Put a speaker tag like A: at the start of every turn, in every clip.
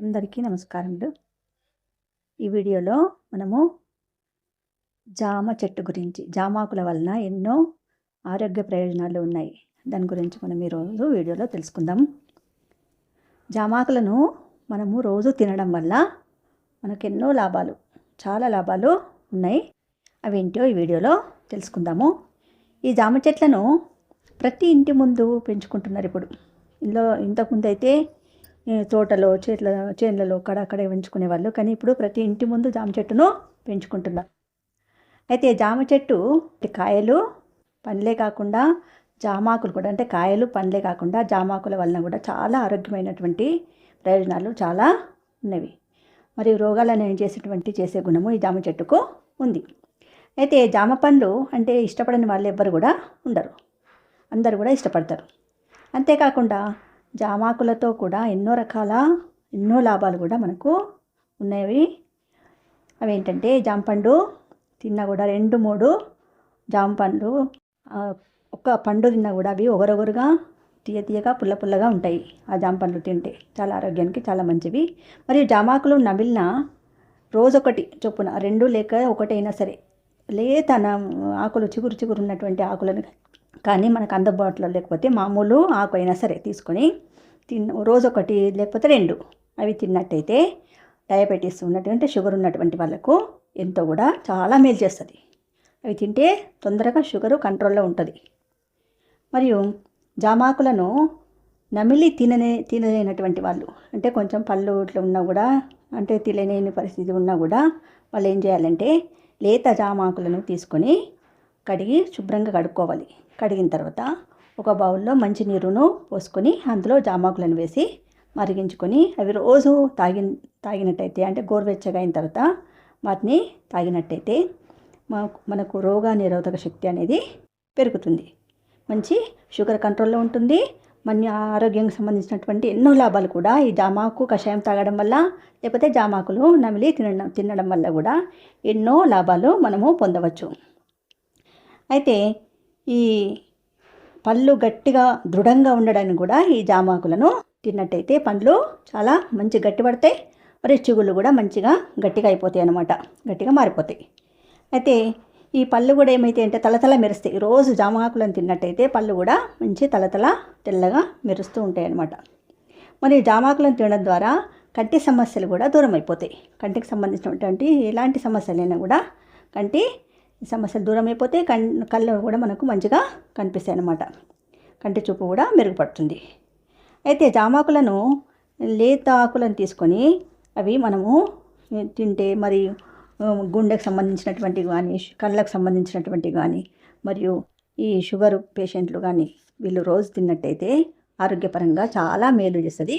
A: అందరికీ నమస్కారములు. ఈ వీడియోలో మనము జామ చెట్టు గురించి జామాకుల వలన ఎన్నో ఆరోగ్య ప్రయోజనాలు ఉన్నాయి. దాని గురించి మనం ఈరోజు వీడియోలో తెలుసుకుందాం. జామాకులను మనము రోజు తినడం వల్ల మనకు ఎన్నో లాభాలు చాలా లాభాలు ఉన్నాయి. అవేంటో ఈ వీడియోలో తెలుసుకుందాము. ఈ జామ చెట్లను ప్రతి ఇంటి ముందు పెంచుకుంటున్నారు ఇప్పుడు. ఇందులో ఇంతకుముందు అయితే తోటలో చేట్ల చేన్లలో అక్కడక్కడే పెంచుకునే వాళ్ళు. కానీ ఇప్పుడు ప్రతి ఇంటి ముందు జామ చెట్టును పెంచుకుంటున్నారు. అయితే జామ చెట్టు కాయలు పండ్లే కాకుండా జామాకులు కూడా అంటే కాయలు పండ్లే కాకుండా జామాకుల వలన కూడా చాలా ఆరోగ్యమైనటువంటి ప్రయోజనాలు చాలా ఉన్నవి. మరియు రోగాలను ఏం చేసేటువంటి చేసే గుణము ఈ జామ చెట్టుకు ఉంది. అయితే జామ పండ్లు అంటే ఇష్టపడని వాళ్ళు ఎవ్వరు కూడా ఉండరు. అందరు కూడా ఇష్టపడతారు. అంతేకాకుండా జామాకులతో కూడా ఎన్నో రకాల ఎన్నో లాభాలు కూడా మనకు ఉన్నవి. అవి ఏంటంటే జాంపండు తిన్నా కూడా రెండు మూడు జామ ఒక పండు తిన్నా కూడా అవి ఒగరొగరుగా తీయ తీయగా పుల్ల పుల్లగా ఉంటాయి. ఆ జామపండ్లు తింటే చాలా ఆరోగ్యానికి చాలా మంచివి. మరియు జామాకులు నమిలిన రోజొకటి చొప్పున రెండు లేక ఒకటైనా సరే లేత ఆకులు చిగురు చిగురు ఉన్నటువంటి ఆకులను కానీ మనకు అందుబాటులో లేకపోతే మామూలు ఆకు అయినా సరే తీసుకొని తిన్న రోజు ఒకటి లేకపోతే రెండు అవి తిన్నట్టయితే డయాబెటీస్ ఉన్నటువంటి షుగర్ ఉన్నటువంటి వాళ్ళకు ఎంతో కూడా చాలా మేలు చేస్తుంది. అవి తింటే తొందరగా షుగరు కంట్రోల్లో ఉంటుంది. మరియు జామాకులను నమిలి తిననే తినలేనటువంటి వాళ్ళు అంటే కొంచెం పళ్ళు ఇట్లా ఉన్నా కూడా అంటే తినలేని పరిస్థితి ఉన్నా కూడా వాళ్ళు ఏం చేయాలంటే లేత జామాకులను తీసుకొని కడిగి శుభ్రంగా కడుక్కోవాలి. కడిగిన తర్వాత ఒక బౌల్లో మంచి నీరును పోసుకొని అందులో జామాకులను వేసి మరిగించుకొని అవి రోజు తాగి తాగినట్టయితే అంటే గోరువెచ్చగా అయిన తర్వాత వాటిని తాగినట్టయితే మనకు రోగ నిరోధక శక్తి అనేది పెరుగుతుంది. మంచి షుగర్ కంట్రోల్లో ఉంటుంది. మన ఆరోగ్యానికి సంబంధించినటువంటి ఎన్నో లాభాలు కూడా ఈ జామాకు కషాయం తాగడం వల్ల లేకపోతే జామాకులు నమిలి తినడం తినడం వల్ల కూడా ఎన్నో లాభాలు మనము పొందవచ్చు. అయితే ఈ పళ్ళు గట్టిగా దృఢంగా ఉండడానికి కూడా ఈ జామాకులను తిన్నట్టయితే పండ్లు చాలా మంచి గట్టి పడతాయి. మరి చిగుళ్ళు కూడా మంచిగా గట్టిగా అయిపోతాయి అన్నమాట. గట్టిగా మారిపోతాయి. అయితే ఈ పళ్ళు కూడా ఏమైతే అంటే తలతల మెరుస్తాయి. రోజు జామాకులను తిన్నట్టయితే పళ్ళు కూడా మంచి తలతల తెల్లగా మెరుస్తూ ఉంటాయి అన్నమాట. మరి జామాకులను తినడం ద్వారా కంటి సమస్యలు కూడా దూరం అయిపోతాయి కంటికి సంబంధించినటువంటి ఎలాంటి సమస్యలైనా కూడా కంటి సమస్యలు దూరం అయిపోతే కన్ కళ్ళు కూడా మనకు మంచిగా కనిపిస్తాయి అన్నమాట. కంటి చూపు కూడా మెరుగుపడుతుంది. అయితే జామాకులను లేత ఆకులను తీసుకొని అవి మనము తింటే మరి గుండెకు సంబంధించినటువంటి కానీ కళ్ళకు సంబంధించినటువంటి కానీ మరియు ఈ షుగర్ పేషెంట్లు కానీ వీళ్ళు రోజు తిన్నట్టయితే ఆరోగ్యపరంగా చాలా మేలు చేస్తుంది.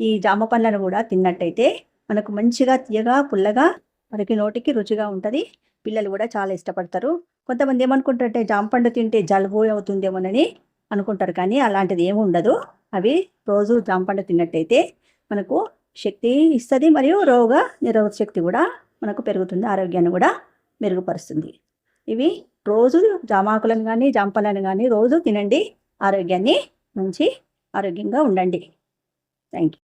A: ఈ జామ పండ్లను కూడా తిన్నట్టయితే మనకు మంచిగా తీయగా పుల్లగా మనకి నోటికి రుచిగా ఉంటుంది. పిల్లలు కూడా చాలా ఇష్టపడతారు. కొంతమంది ఏమనుకుంటారంటే జాంపండు తింటే జలుబు అవుతుందేమోనని అనుకుంటారు. కానీ అలాంటిది ఏమి ఉండదు. అవి రోజు జాంపండు తిన్నట్టయితే మనకు శక్తి ఇస్తుంది మరియు రోగ నిరోధక శక్తి కూడా మనకు పెరుగుతుంది. ఆరోగ్యాన్ని కూడా మెరుగుపరుస్తుంది. ఇవి రోజు జామాకులను కానీ జాంపలను కానీ రోజు తినండి. ఆరోగ్యాన్ని మంచి ఆరోగ్యంగా ఉండండి. Thank you